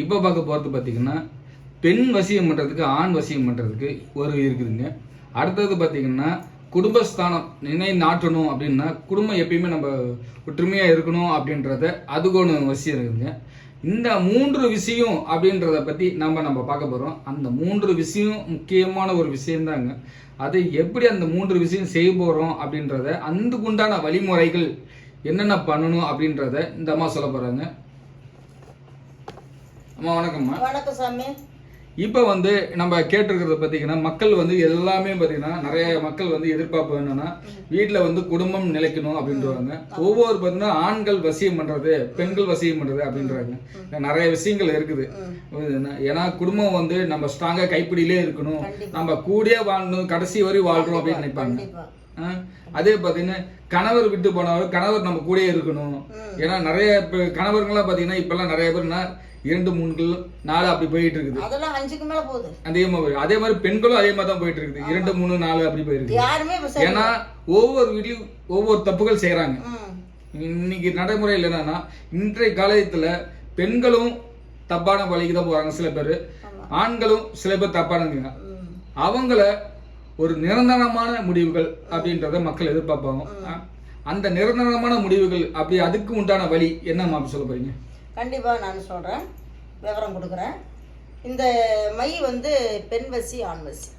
இப்போ பார்க்க போகிறது பார்த்தீங்கன்னா பெண் வசியம் பண்ணுறதுக்கு ஆண் வசியம் பண்ணுறதுக்கு ஒரு இருக்குதுங்க. அடுத்தது பார்த்தீங்கன்னா குடும்பஸ்தானம் நினை நாட்டணும் அப்படின்னா குடும்பம் எப்பயுமே நம்ம ஒற்றுமையாக இருக்கணும் அப்படின்றத அதுக்கு ஒன்று வசியம் இருக்குதுங்க. இந்த மூன்று விஷயம் அப்படின்றத பற்றி நம்ம நம்ம பார்க்க போகிறோம் அந்த மூன்று விஷயம் முக்கியமான ஒரு விஷயம்தாங்க. அதை எப்படி அந்த மூன்று விஷயம் செய்ய போகிறோம் அப்படின்றத அதுக்குண்டான வழிமுறைகள் என்னென்ன பண்ணணும் அப்படின்றத இந்த அம்மா சொல்ல போகிறாங்க அம்மா வணக்கம்மா. வணக்கம் சாமி. இப்போ வந்து நம்ம கேட்டிருக்கிறத பார்த்தீங்கன்னா மக்கள் வந்து எல்லாமே பார்த்தீங்கன்னா நிறைய மக்கள் வந்து எதிர்பார்ப்பு என்னன்னா வீட்டில் வந்து குடும்பம் நிலைக்கணும் அப்படின்றவாங்க ஒவ்வொரு பார்த்தீங்கன்னா ஆண்கள் வசியம் பண்றது பெண்கள் வசியம் பண்றது அப்படின்றாங்க. நிறைய விஷயங்கள் இருக்குது. ஏன்னா குடும்பம் வந்து நம்ம ஸ்ட்ராங்கா கைப்பிடியிலே இருக்கணும். நம்ம கூடயே வாழணும் கடைசி வரை வாழ்றோம் அப்படின்னு நினைப்பாங்க. அதே பார்த்தீங்கன்னா கணவர் விட்டு போனவர் கணவர் நம்ம கூடயே இருக்கணும். ஏன்னா நிறைய இப்ப கணவர்கள்லாம் பார்த்தீங்கன்னா இப்பெல்லாம் நிறைய பேர்னா இரண்டு மூணுகள் நாலு அப்படி போயிட்டு இருக்குது அதெல்லாம் அஞ்சுக்கு மேல போகுது. அதே மாதிரி அதே மாதிரி பெண்களும் அதே மாதிரி தான் போயிட்டு இருக்குது இரண்டு மூணு நாலு அப்படி போயிருக்கு யாருமே ஏன்னா ஒவ்வொரு வீட்லயும் ஒவ்வொரு தப்புகள் செய்யறாங்க. இன்னைக்கு நடைமுறையில் என்னன்னா இன்றைய காலத்துல பெண்களும் தப்பான வழிக்கு தான் போறாங்க சில பேர். ஆண்களும் சில பேர் தப்பானவங்க ம். அவங்கள ஒரு நிரந்தரமான முடிவுகள் அப்படின்றத மக்கள் எதிர்பார்ப்பாங்க. அந்த நிரந்தரமான முடிவுகள் அப்படி அதுக்கு உண்டான வழி என்ன அப்படி சொல்ல போறீங்க? கண்டிப்பா நான் சொல்றேன். விவரம் கொடுக்குறேன். இந்த மை வந்து பெண் வசி ஆண் வசி.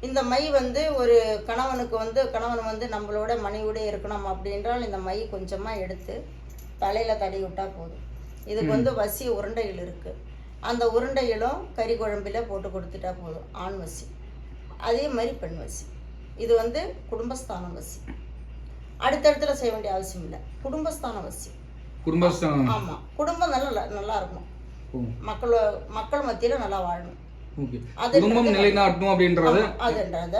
இந்த மை வந்து ஒரு கணவனுக்கு வந்து கணவன் வந்து நம்மளோட மனைவியோட இருக்கணும் அப்படின்றால் இந்த மை கொஞ்சமா எடுத்து தலையில தடவி விட்டா போதும். இதுக்கு வந்து வசி உருண்டைகள் இருக்கு. அந்த உருண்டைகளும் கறி குழம்பில போட்டு கொடுத்துட்டா போதும். ஆண் வசி. அதே மாதிரி பெண் வசி. இது வந்து குடும்பஸ்தானம் வசி. அடுத்தடுத்துல செய்ய வேண்டிய அவசியம் இல்லை. குடும்பஸ்தான வசி. குடும்பஸ்தானம் ஆமா. குடும்பம் நல்லா நல்லா இருக்கணும் ஓ, மக்கள் மக்கள் மத்தியில நல்லா வாழணும். ஓகே. குடும்பம் நிலைநாட்டணும் அப்படின்றது? அதுன்றத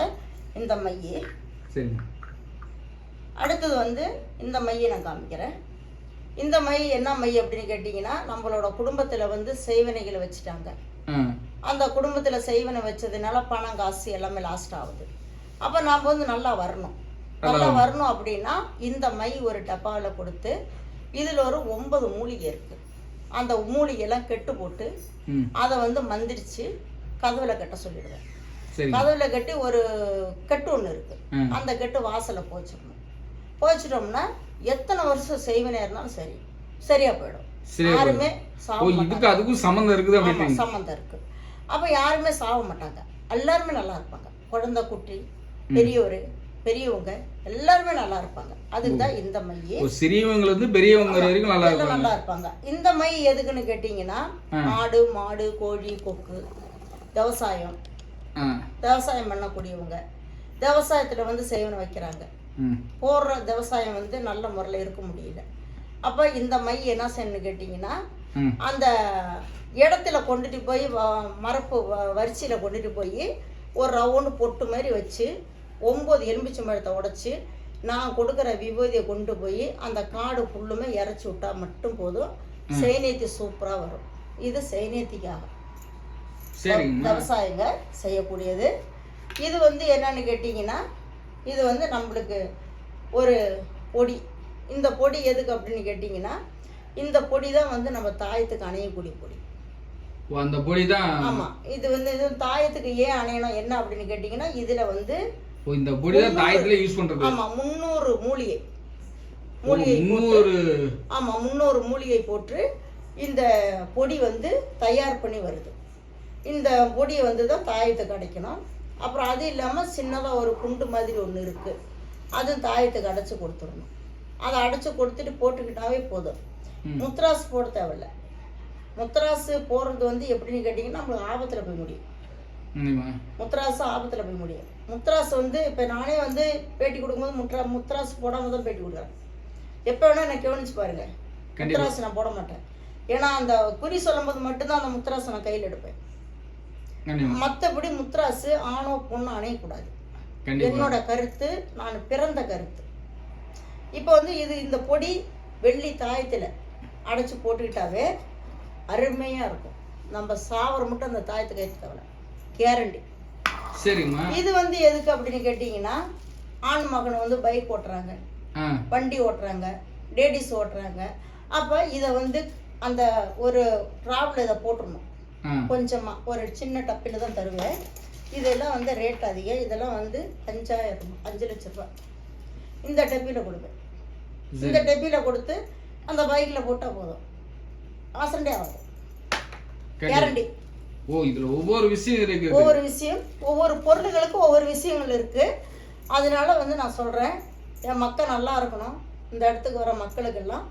இந்த மைய. சரிங்க. அடுத்தது வந்து இந்த மையை நான் காமிக்கிறேன். இந்த மை என்ன மை அப்படின்னு கேட்டிங்கன்னா நம்மளோட குடும்பத்துல வந்து செய்வினைகளை வச்சுட்டாங்க. அந்த குடும்பத்துல செய்வினை வச்சதுனால பணம் காசு எல்லாமே லாஸ்ட் ஆகுது. அப்ப நாம வந்து நல்லா வரணும். நல்லா வரணும். அப்படின்னா இந்த மை ஒரு டப்பாவில் கொடுத்து இதுல ஒரு ஒன்பது மூலிகை இருக்கு. அந்த மூலிகையெல்லாம் கெட்டு போட்டு அதை வந்து மந்திரிச்சு கதவுல கட்ட சொல்லிடுவேன். கதவுல கட்டி ஒரு கெட்டு ஒன்று இருக்கு. அந்த கெட்டு வாசல்ல போச்சிடணும். போச்சிட்டோம்னா எத்தனை வருஷம் செய்வனே இருந்தாலும் சரி சரியா போயிடும். யாருமே அதுக்கும் சம்மந்தம் இருக்குது சம்மந்தம் இருக்கு. அப்ப யாருமே சாவ மாட்டாங்க. எல்லாருமே நல்லா இருப்பாங்க. குழந்தை குட்டி பெரியவர் பெரியவங்க எல்லாருமே நல்லா இருப்பாங்க. அதுக்கு தான் இந்த மையே. சிறியவங்க இருந்து பெரியவங்க வரைக்கும் நல்லா இருக்கும் நல்லா இருப்பாங்க. இந்த மை எதுக்குன்னு கேட்டிங்கன்னா ஆடு மாடு கோழி கொக்கு விவசாயம். விவசாயம் பண்ணக்கூடியவங்க. விவசாயத்துல வந்து சேவனை வைக்கிறாங்க. போடுற விவசாயம் வந்து நல்ல முறையில் இருக்க முடியல. அப்போ இந்த மை என்ன செய்யணும்னு கேட்டிங்கன்னா அந்த இடத்துல கொண்டுட்டு போய் மரப்பு வரிசையில கொண்டுட்டு போய் ஒரு ரவுண்டு பொட்டு மாதிரி வச்சு ஒம்பது எலுமிச்சை பழத்தை உடைச்சி நான் கொடுக்குற விபூதியை கொண்டு போய் அந்த காடு ஃபுல்லுமே இறச்சி விட்டா மட்டும் போதும். செய்நேத்தி சூப்பராக வரும். இது செய்நேத்திக்காக சரிங்க. விவசாயிங்க செய்யக்கூடியது. இது வந்து என்னன்னு கேட்டிங்கன்னா இது வந்து நம்மளுக்கு ஒரு பொடி. இந்த பொடி எதுக்கு அப்படின்னு கேட்டிங்கன்னா இந்த பொடி தான் வந்து நம்ம தாயத்துக்கு அணையக்கூடிய பொடி. அந்த பொடி தான் ஆமா. இது வந்து இது தாயத்துக்கு ஏன் அணையணும் என்ன அப்படின்னு கேட்டிங்கன்னா இதுல வந்து ஓ இந்த பொடி தான் தாயத்துல யூஸ் பண்றது. ஆமா முந்நூறு மூலிகை. மூலிகை முன்னூறு ஆமா முந்நூறு மூலிகை போட்டு இந்த பொடி வந்து தயார் பண்ணி வருது. இந்த பொடியை வந்து தான் தாயத்துக்கு அடைக்கணும் அப்புறம் அது இல்லாமல் சின்னதாக ஒரு குண்டு மாதிரி ஒன்று இருக்குது அதுவும் தாயத்துக்கு அடைச்சி கொடுத்துடணும். அதை அடைச்சி கொடுத்துட்டு போட்டுக்கிட்டாவே போதும். முத்ராஸ் போட தேவையில்ல. முத்ராசு போடுறது வந்து எப்படின்னு கேட்டிங்கன்னா நம்மளுக்கு ஆபத்தில் போய் முடியும். முத்ராசு ஆபத்தில் போய் முடியும். முத்ராசு வந்து இப்போ நானே வந்து பேட்டி கொடுக்கும்போது முத்ரா முத்ராசு போடாமல் தான் பேட்டி கொடுக்குறேன். எப்போ வேணால் எனக்கு கவனிச்சு பாருங்க. முத்ராசு நான் போட மாட்டேன். ஏன்னா அந்த குறி சொல்லும்போது மட்டும்தான் அந்த முத்ராசு நான் கையில் எடுப்பேன். மற்றபடி முத்ராசு ஆணோ பொண்ணோ அணையக்கூடாது. என்னோட கருத்து நான் பிறந்த கருத்து. இப்போ வந்து இது இந்த பொடி வெள்ளி தாயத்தில் அடைச்சி போட்டுக்கிட்டாவே அருமையாக இருக்கும். நம்ம சாவர மட்டும் அந்த தாயத்துக்கு ஏற்ற தேவை கேரண்டி சரிங்கம்மா இது வந்து எதுக்கு அப்படின்னு கேட்டிங்கன்னா ஆண் மகன் வந்து பைக் ஓட்டுறாங்க. வண்டி ஓட்டுறாங்க. லேடிஸ் ஓட்டுறாங்க. அப்போ இதை வந்து அந்த ஒரு ராவில் இதை போட்டுடணும். கொஞ்சமாக ஒரு சின்ன டப்பில் தான் தருவேன் இதெல்லாம் வந்து ரேட் அதிகம். இதெல்லாம் வந்து அஞ்சாயிரம் அஞ்சு லட்ச ரூபாய் இந்த டப்பியில் கொடுப்பேன் இந்த டப்பியில் கொடுத்து அந்த பைக்கில் போட்டால் போதும். ஆசண்டே ஆகும். கேரண்டி ஓ இதுல ஒவ்வொரு விஷயம் இருக்குது ஒவ்வொரு விஷயம் ஒவ்வொரு பொருளுகளுக்கும் ஒவ்வொரு விஷயங்கள் இருக்குது அதனால வந்து நான் சொல்கிறேன் என் மக்கள் நல்லா இருக்கணும். இந்த இடத்துக்கு வர மக்களுக்கெல்லாம்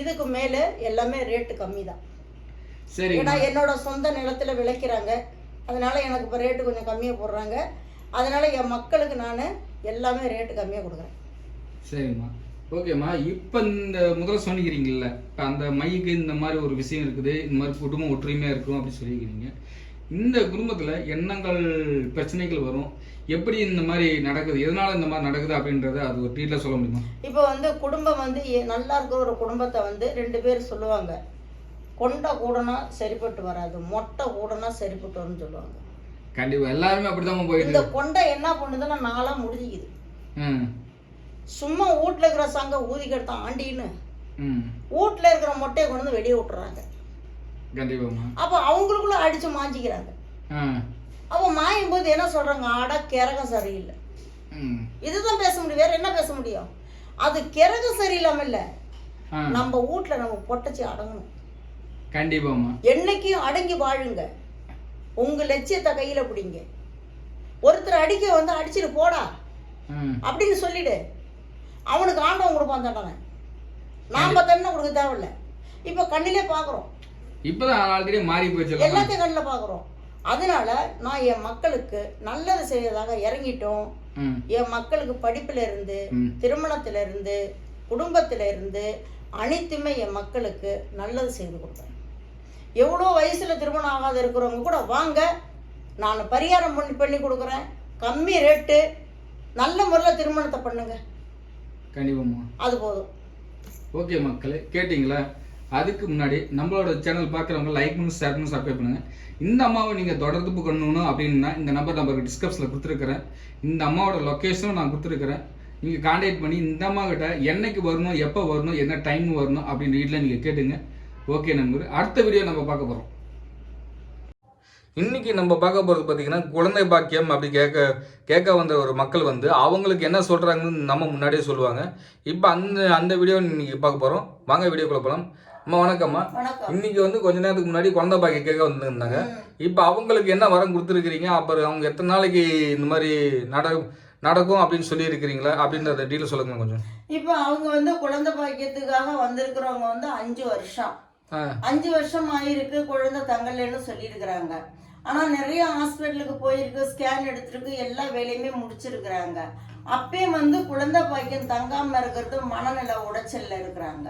இதுக்கு மேலே எல்லாமே ரேட்டு கம்மி தான் சரிங்க. ஏன்னா என்னோட சொந்த நிலத்தில் விளைக்கிறாங்க. அதனால எனக்கு இப்போ ரேட்டு கொஞ்சம் கம்மியாக போடுறாங்க. அதனால என் மக்களுக்கு நான் எல்லாமே ரேட்டு கம்மியாக கொடுக்குறேன். சரிம்மா. ஓகேம்மா இப்போ இந்த முதல்ல சொன்னிக்கிறீங்கல்ல இப்போ அந்த மைக்கு இந்த மாதிரி ஒரு விஷயம் இருக்குது இந்த மாதிரி குடும்பம் ஒற்றுமையாக இருக்கும் அப்படின்னு சொல்லியிருக்கிறீங்க இந்த குடும்பத்தில் எண்ணங்கள் பிரச்சனைகள் வரும். எப்படி இந்த மாதிரி நடக்குது? எதனால இந்த மாதிரி நடக்குது அப்படின்றத அது ஒரு டீட்டெயிலாக சொல்ல முடியுமா? இப்போ வந்து குடும்பம் வந்து நல்லா இருக்கிற ஒரு குடும்பத்தை வந்து ரெண்டு பேர் சொல்லுவாங்க. கொண்டை கூடனா சரிப்பட்டு வராது மொட்டை கூடனா சரிப்பட்டு வரும்னு சொல்லுவாங்க. கண்டிப்பாக எல்லாருமே அப்படிதான் போயிட்டு இந்த கொண்டை என்ன பண்ணுதுன்னா நாளாக முடிஞ்சிக்குது. சும்மா வீட்டில் இருக்கிற சங்க ஊதி கெடுத்தான் ஆண்டின்னு. வீட்டில் இருக்கிற மொட்டையை கொண்டு வந்து வெளியே விட்டுறாங்க. அப்போ அவங்களுக்குள்ள அடித்து மாஞ்சிக்கிறாங்க. அவன் மாயும் போது என்ன சொல்கிறாங்க ஆட கிறகம் சரியில்லை. இதுதான் பேச முடியும். வேற என்ன பேச முடியும்? அது கிறகம் சரியில்லாம இல்ல நம்ம வீட்ல நம்ம பொட்டச்சி அடங்கணும். கண்டிப்பாம்மா. என்னைக்கும் அடங்கி வாழுங்க. உங்க லட்சியத்தை கையில பிடிங்க. ஒருத்தர் அடிக்க வந்து அடிச்சிட்டு போடா. அப்படின்னு சொல்லிடு. அவனுக்கு ஆண்டவன் கொடுப்பான் தண்டனை நாம தண்டனை கொடுக்க தேவையில்ல. இப்போ கண்ணிலே பார்க்குறோம். இப்போதான் ஆல்ரெடி மாறி போச்சு. எல்லாத்தையும் கண்ணில் பார்க்குறோம். அதனால நான் என் மக்களுக்கு நல்லது செய்யறதாக இறங்கிட்டோம். என் மக்களுக்கு படிப்புல இருந்து திருமணத்துல இருந்து குடும்பத்துல இருந்து அனைத்துமே என் மக்களுக்கு நல்லது செய்து கொடுப்பேன் எவ்வளோ வயசுல திருமணம் ஆகாத இருக்கிறவங்க கூட வாங்க நான் பரிகாரம் பண்ணி பண்ணி கொடுக்குறேன். கம்மி ரேட்டு நல்ல முறையில் திருமணத்தை பண்ணுங்க. கண்டிப்பாம்மா அது போதும். ஓகே மக்களே கேட்டிங்களா? அதுக்கு முன்னாடி நம்மளோட சேனல் பார்க்குறவங்க லைக் பண்ணி ஷேர் பண்ணி சப்ஸ்கிரைப் பண்ணுங்க. இந்த அம்மாவை நீங்கள் தொடர்பு கொள்ளணும் அப்படின்னா இந்த நம்பர் நம்பருக்கு டிஸ்கிரிப்ஷனில் கொடுத்துருக்குறேன். இந்த அம்மாவோட லொக்கேஷனும் நான் கொடுத்துருக்குறேன். நீங்கள் காண்டாக்ட் பண்ணி இந்த அம்மா கிட்ட என்னைக்கு வரணும் எப்போ வரணும் என்ன டைம் வரணும் அப்படின்னு வீட்டில் நீங்கள் கேட்டுங்க. ஓகே நண்பர் அடுத்த வீடியோ நம்ம பார்க்க போகிறோம் இன்னைக்கு நம்ம பார்க்க போகிறது பார்த்தீங்கன்னா குழந்தை பாக்கியம் அப்படி கேட்க கேட்க வந்த ஒரு மக்கள் வந்து அவங்களுக்கு என்ன சொல்கிறாங்கன்னு நம்ம முன்னாடியே சொல்லுவாங்க. இப்போ அந்த அந்த வீடியோ இன்னைக்கு பார்க்க போகிறோம் வாங்க வீடியோக்குள்ள போகலாம் அம்மா வணக்கம்மா. வணக்கம். இன்னைக்கு வந்து கொஞ்ச நேரத்துக்கு முன்னாடி குழந்தை பாக்கியம் கேட்க வந்திருந்தாங்க. இப்போ அவங்களுக்கு என்ன வரம் கொடுத்துருக்கிறீங்க? அப்புறம் அவங்க எத்தனை நாளைக்கு இந்த மாதிரி நட நடக்கும் அப்படின்னு சொல்லி இருக்கிறீங்களா அப்படின்றத டீட்டெயில் சொல்லுங்க கொஞ்சம். இப்போ அவங்க வந்து குழந்தை பாக்கியத்துக்காக வந்திருக்கிறவங்க வந்து அஞ்சு வருஷம். அஞ்சு வருஷம் ஆயிருக்கு குழந்தை தங்கலன்னு சொல்லியிருக்கிறாங்க. ஆனால் நிறைய ஹாஸ்பிட்டலுக்கு போயிருக்கு ஸ்கேன் எடுத்திருக்கு எல்லா வேலையுமே முடிச்சிருக்கிறாங்க. அப்பயும் வந்து குழந்தை பாக்கியம் தங்காம இருக்கிறது மனநல உடைச்சல்ல இருக்கிறாங்க.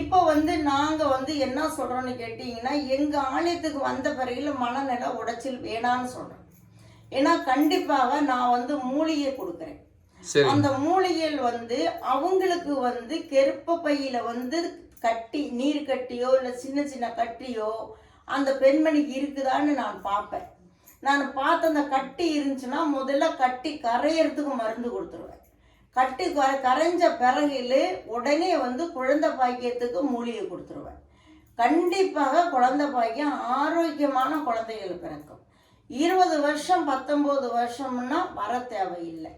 இப்போ வந்து நாங்கள் வந்து என்ன சொல்கிறோன்னு கேட்டிங்கன்னா எங்கள் ஆலயத்துக்கு வந்த பிறகு மனநல உடைச்சல் வேணான்னு சொல்கிறோம் ஏன்னா கண்டிப்பாக நான் வந்து மூலிகை கொடுக்குறேன். அந்த மூலிகைகள் வந்து அவங்களுக்கு வந்து கெருப்ப பையில வந்து கட்டி நீர் கட்டியோ இல்லை சின்ன சின்ன கட்டியோ அந்த பெண்மணிக்கு இருக்குதான்னு நான் பார்ப்பேன். நான் பார்த்த அந்த கட்டி இருந்துச்சுன்னா முதல்ல கட்டி கரையறதுக்கு மருந்து கொடுத்துருவேன். கட்டி கர கரைஞ்ச பிறகுல உடனே வந்து குழந்தை பாக்கியத்துக்கு மூலிகை கொடுத்துருவேன். கண்டிப்பாக குழந்தை பாக்கியம் ஆரோக்கியமான குழந்தைகள் பிறக்கும். இருபது வருஷம் பத்தொம்போது வருஷம்னா வர தேவையில்லை.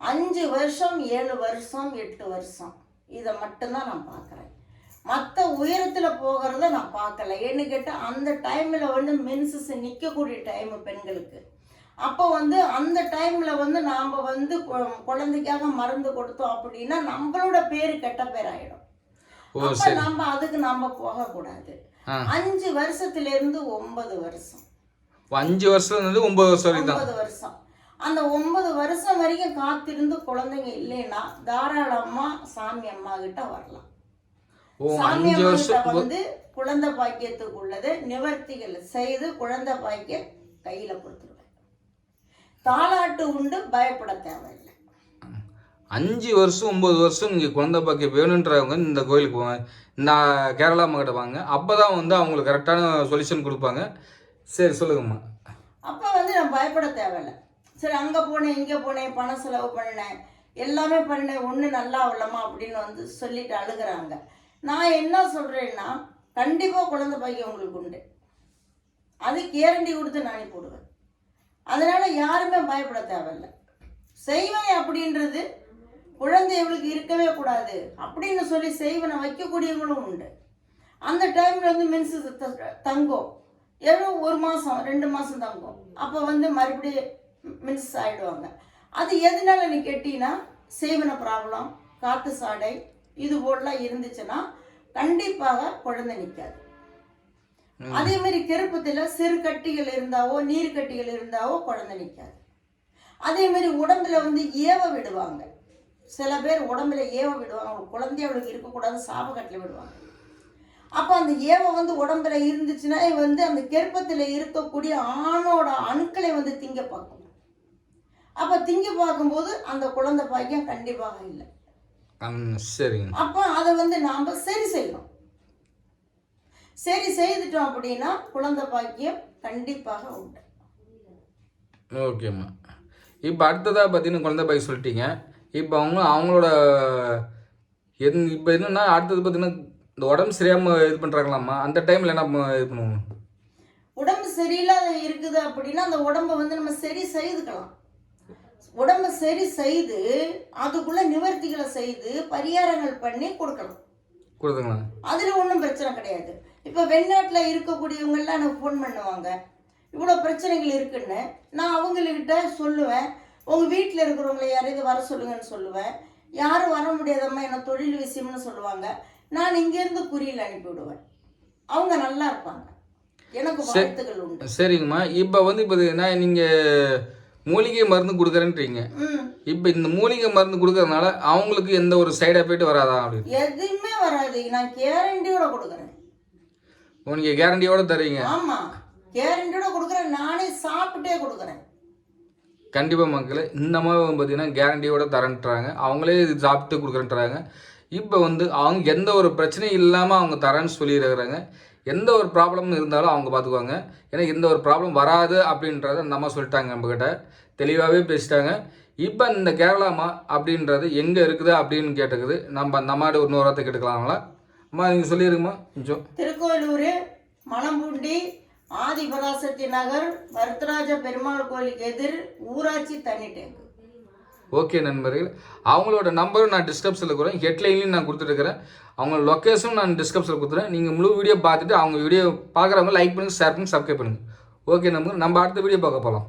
அஞ்சு வருஷம் ஏழு வருஷம் எட்டு வருஷம். இதை மட்டும்தான் நான் பார்க்குறேன். மற்ற உயரத்தில் போகிறத நான் பார்க்கல. ஏன்னு கேட்டால் அந்த டைமில் வந்து மென்சஸ் நிற்கக்கூடிய டைம் பெண்களுக்கு. அப்போ வந்து அந்த டைமில் வந்து நாம் வந்து குழந்தைக்காக மருந்து கொடுத்தோம் அப்படின்னா நம்மளோட பேர் கெட்ட பேர் ஆயிடும் ஓ அப்ப நம்ம அதுக்கு நம்ம போகக்கூடாது. அஞ்சு வருஷத்துல இருந்து ஒன்பது வருஷம். அஞ்சு வருஷம் ஒன்பது வருஷம் ஒன்பது வருஷம். அந்த ஒன்பது வருஷம் வரைக்கும் காத்திருந்து குழந்தைங்க இல்லைன்னா தாராளமா சாமி அம்மா கிட்ட வரலாம். சாமி அம்மா வருஷம் கிட்ட வந்து குழந்தை பாக்கியத்துக்கு உள்ளது. நிவர்த்திகள் செய்து குழந்தை பாக்கியம் கையில கொடுத்துருவேன். தாலாட்டு உண்டு பயப்பட தேவையில்லை. அஞ்சு வருஷம் ஒன்பது வருஷம் நீங்கள் குழந்தை பாக்கியம் வேணுன்றவங்க இந்த கோயிலுக்கு வாங்க இந்த கேரளா அம்மா வாங்க. அப்போ தான் வந்து அவங்களுக்கு கரெக்டான சொல்யூஷன் கொடுப்பாங்க. சரி சொல்லுங்கம்மா. அப்போ வந்து நான் பயப்பட தேவையில்ல. சரி அங்கே போனேன் இங்கே போனேன் பணம் செலவு பண்ணினேன் எல்லாமே பண்ணேன் ஒன்று நல்லா இல்லம்மா அப்படின்னு வந்து சொல்லிட்டு அழுகிறாங்க. நான் என்ன சொல்கிறேன்னா கண்டிப்பாக குழந்தை பையன் உங்களுக்கு உண்டு. அது கேரண்டி கொடுத்து நானே போடுவேன் அதனால் யாருமே பயப்பட தேவையில்லை. செய்வனை அப்படின்றது குழந்தை இவளுக்கு இருக்கவே கூடாது அப்படின்னு சொல்லி செய்வனை வைக்கக்கூடியவங்களும் உண்டு. அந்த டைமில் வந்து மின்சு தங்கும். ஏதோ ஒரு மாதம் ரெண்டு மாதம் தங்கும். அப்போ வந்து மறுபடியும் மென்ஸ் ஆயிடுவாங்க. அது எதனால நீ கேட்டீங்கன்னா செய்வன ப்ராப்ளம் காத்து சாடை இது போலலாம் இருந்துச்சுன்னா கண்டிப்பாக குழந்தை நிற்காது அதே மாதிரி கெருப்பத்தில் சிறு கட்டிகள் இருந்தாவோ நீர் கட்டிகள் இருந்தாவோ குழந்தை நிற்காது அதே மாதிரி உடம்புல வந்து ஏவ விடுவாங்க. சில பேர் உடம்புல ஏவ விடுவாங்க. அவங்க குழந்தை அவளுக்கு இருக்கக்கூடாது சாபக்கட்டில் விடுவாங்க. அப்போ அந்த ஏவ வந்து உடம்புல இருந்துச்சுன்னா வந்து அந்த கெருப்பத்தில் இருக்கக்கூடிய ஆணோட அணுக்களை வந்து திங்க பார்க்கும். அப்போ திங்க பார்க்கும்போது அந்த குழந்தை பாக்கியம் கண்டிப்பாக இல்லை. சரிங்க. அப்போ அதை வந்து நாம் சரி செய்யணும். சரி செய்துட்டோம் அப்படின்னா குழந்தை பாக்கியம் கண்டிப்பாக உண்டு. ஓகேம்மா இப்போ அடுத்ததாக பார்த்தீங்கன்னா குழந்தை பாய் சொல்லிட்டீங்க. இப்போ அவங்க அவங்களோட என் இப்போ என்னன்னா அடுத்தது பார்த்தீங்கன்னா இந்த உடம்பு சரியாமல் இது பண்ணுறாங்களாம்மா அந்த டைமில் என்ன இது பண்ணுவோம்? உடம்பு சரியில்லாத இருக்குது அப்படின்னா அந்த உடம்பை வந்து நம்ம சரி செய்துக்கலாம். உடம்பை சரி செய்து அதுக்குள்ள நிவர்த்திகளை செய்து பரிகாரங்கள் பண்ணி கொடுக்கலாம் கொடுத்துங்களா அதில் ஒன்றும் பிரச்சனை கிடையாது. இப்போ வெளிநாட்டில் இருக்கக்கூடியவங்கெல்லாம் எனக்கு ஃபோன் பண்ணுவாங்க. இவ்வளோ பிரச்சனைகள் இருக்குன்னு நான் அவங்கக்கிட்ட சொல்லுவேன். உங்கள் வீட்டில் இருக்கிறவங்களை யாரையாவது வர சொல்லுங்கன்னு சொல்லுவேன். யாரும் வர முடியாதம்மா என்ன தொழில் விஷயம்னு சொல்லுவாங்க. நான் இங்கேருந்து குறியில் அனுப்பி விடுவேன். அவங்க நல்லா இருப்பாங்க. எனக்கு வாழ்த்துக்கள் உண்டு. சரிங்கம்மா. இப்போ வந்து இப்போ நான் நீங்கள் மூலிகை மருந்து கொடுக்குறேன்றீங்க. இப்போ இந்த மூலிகை மருந்து கொடுக்கறதுனால அவங்களுக்கு எந்த ஒரு சைடு எஃபெக்ட் வராதா அப்படின்னு? எதுவுமே வராது. நான் கேரண்டியோட கொடுக்குறேன். நீங்கள் கேரண்டியோட தருவீங்க ஆமாம் கேரண்டியோட கொடுக்குறேன். நானே சாப்பிட்டே கொடுக்குறேன். கண்டிப்பாக மக்களே இந்த மாதிரி பார்த்தீங்கன்னா கேரண்டியோட தரேன்றாங்க. அவங்களே இது சாப்பிட்டு கொடுக்குறேன்றாங்க. இப்போ வந்து அவங்க எந்த ஒரு பிரச்சனையும் இல்லாமல் அவங்க தரேன்னு சொல்லியிருக்கிறாங்க. எந்த ஒரு ப்ராப்ளம் இருந்தாலும் அவங்க பார்த்துக்குவாங்க. ஏன்னா எந்த ஒரு ப்ராப்ளம் வராது அப்படின்றத அந்த அம்மா சொல்லிட்டாங்க நம்மக்கிட்ட தெளிவாகவே பேசிட்டாங்க. இப்போ இந்த கேரளாமா அப்படின்றது எங்கே இருக்குது அப்படின்னு கேட்டுக்குது. நம்ம அந்த அம்மாட்ட ஒரு நூறு வார்த்தை கேட்டுக்கலாங்களா? அம்மா நீங்கள் சொல்லிடுங்கம்மா கொஞ்சம். திருக்கோயிலூர் மலம்பூண்டி ஆதிபராசக்தி நகர் வரதராஜ பெருமாள் கோயிலுக்கு எதிர் ஊராட்சி தண்ணி டேங்கு. ஓகே நண்பர்கள். அவங்களோட நம்பரும் நான் டிஸ்கிரிப்ஷனில் இருக்கிறேன் ஹெட்லைன்லையும் நான் கொடுத்துருக்குறேன் அவங்க லொக்கேஷனும் நான் டிஸ்கிரிப்ஷனில் கொடுத்துறேன். நீங்கள் முழு வீடியோ பார்த்துட்டு அவங்க வீடியோ பார்க்குறவங்க லைக் பண்ணுங்கள் ஷேர் பண்ணுங்க சப்ஸ்கிரைப் பண்ணுங்கள் ஓகே நம்பர் நம்ம அடுத்த வீடியோ பார்க்க போகலாம்